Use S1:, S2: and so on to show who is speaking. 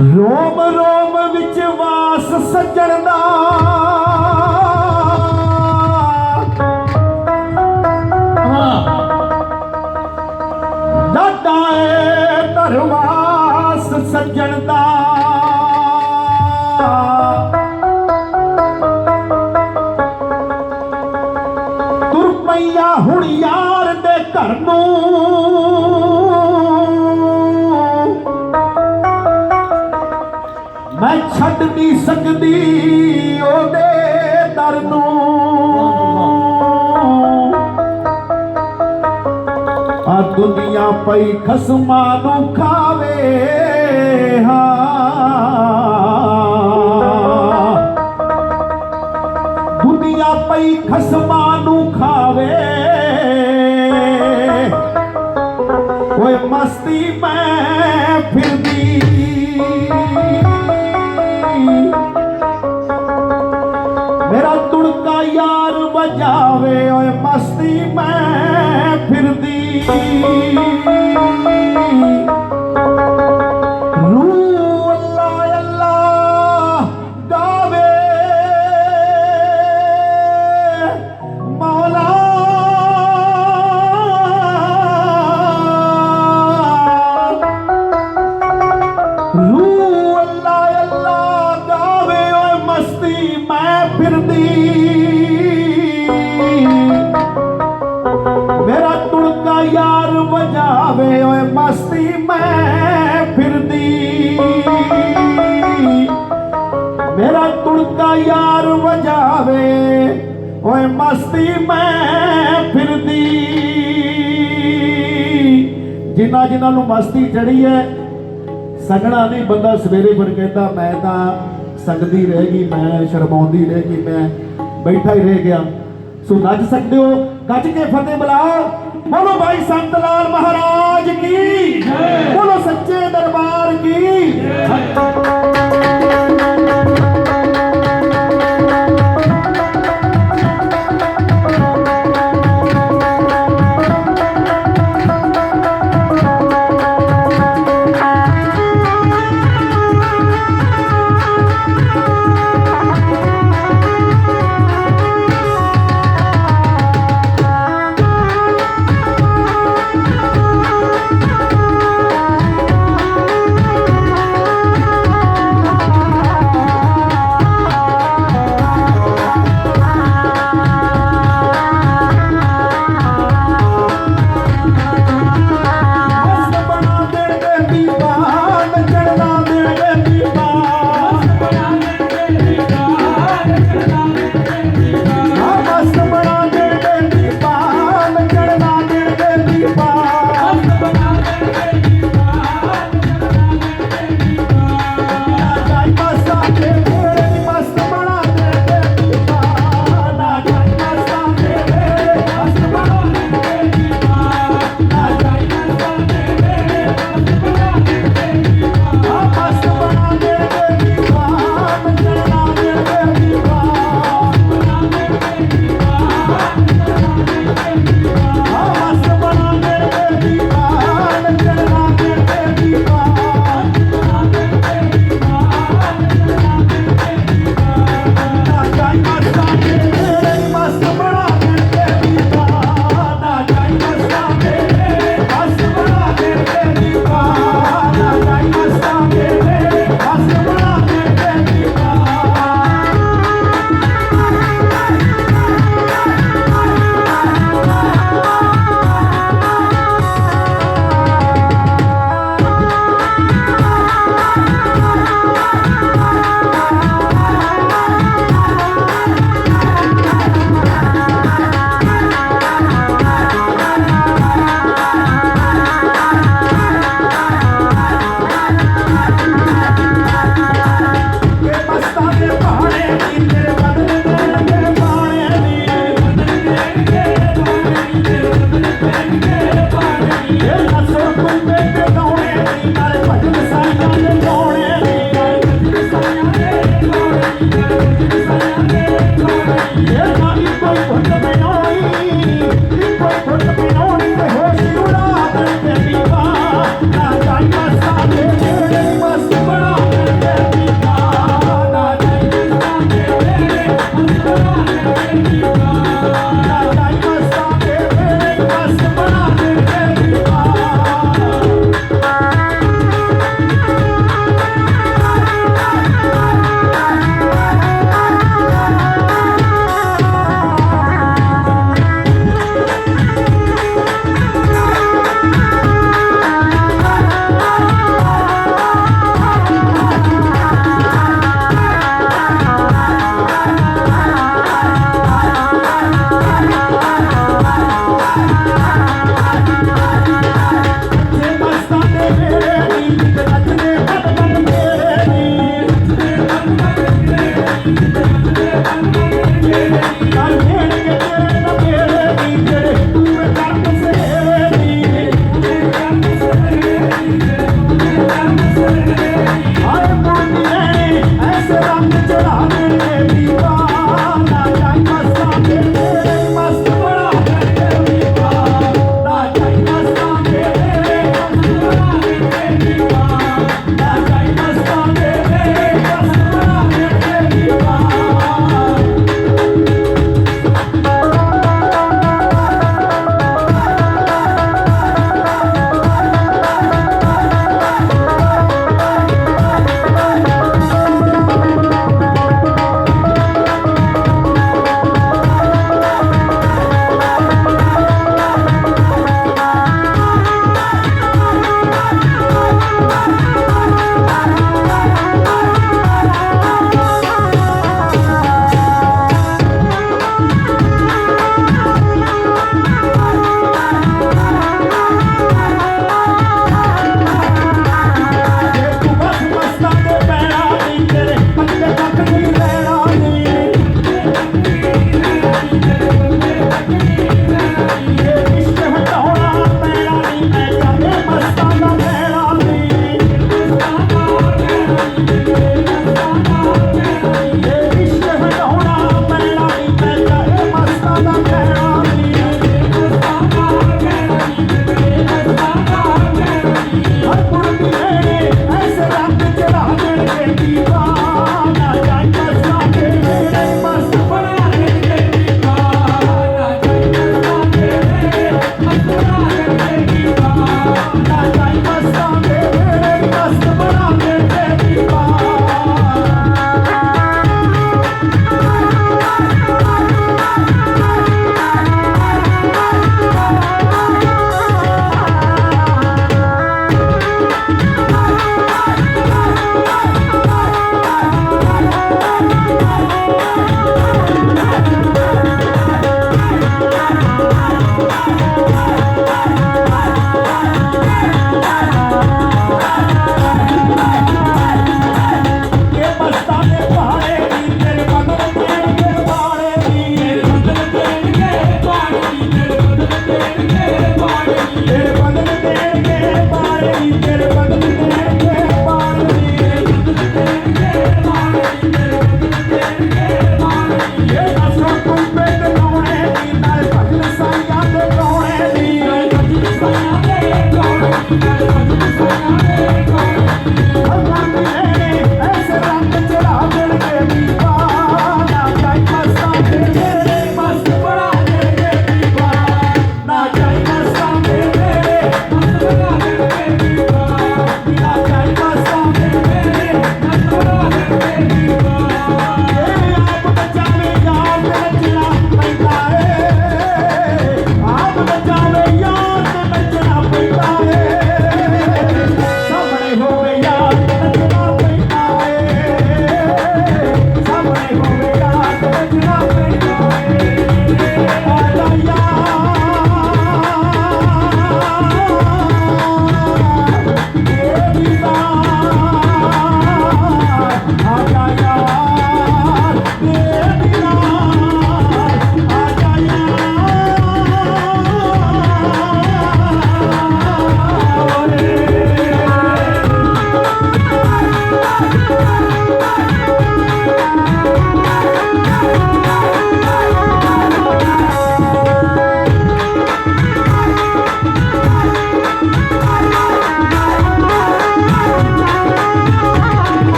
S1: ਰੋਮ ਰੋਮ ਵਿੱਚ ਵਾਸ ਸੱਜਣ ਦਾ। ਦਾਦਾ ਏ ਧਰਵਾਸ ਸੱਜਣ ਦਾ। ਤੁਰ ਪਈਆ ਹੁਣ ਯਾਰ ਦੇ ਘਰ ਨੂੰ। ਨਹੀਂ ਸਕਦੀ ਉਹਦੇ ਦਰ ਨੂੰ। ਆ ਦੁਨੀਆ ਪਈ ਖਸਮਾਂ ਨੂੰ ਖਾਵੇ ਹਾਂ। ਦੁਨੀਆ ਪਈ ਖਸਮਾਂ ਨੂੰ ਖਾਵੇ। ਓਏ ਮਸਤੀ ਯਾਰ ਵਜਾਵੇ। ਓਏ ਮਸਤੀ ਮੈਂ ਫਿਰਦੀ। ਜਿਨ੍ਹਾਂ ਜਿਨ੍ਹਾਂ ਨੂੰ ਮਸਤੀ ਚੜੀ ਹੈ ਸਗਣਾ ਨਹੀਂ ਬੰਦਾ ਸਵੇਰੇ ਫਿਰ ਕਹਿੰਦਾ, ਮੈਂ ਤਾਂ ਸੰਗਦੀ ਰਹਿ ਗਈ, ਮੈਂ ਸ਼ਰਮਾਉਂਦੀ ਰਹਿ ਗਈ, ਮੈਂ ਬੈਠਾ ਹੀ ਰਹਿ ਗਿਆ। ਸੋ ਨੱਚ ਸਕਦੇ ਹੋ ਗੱਜ ਕੇ ਫਤਿਹ ਬੁਲਾਓ ਬੋਲੋ ਭਾਈ ਸੰਤ ਲਾਲ ਮਹਾਰਾਜ ਕੀ? ਬੋਲੋ ਸੱਚੇ ਦਰਬਾਰ ਕੀ?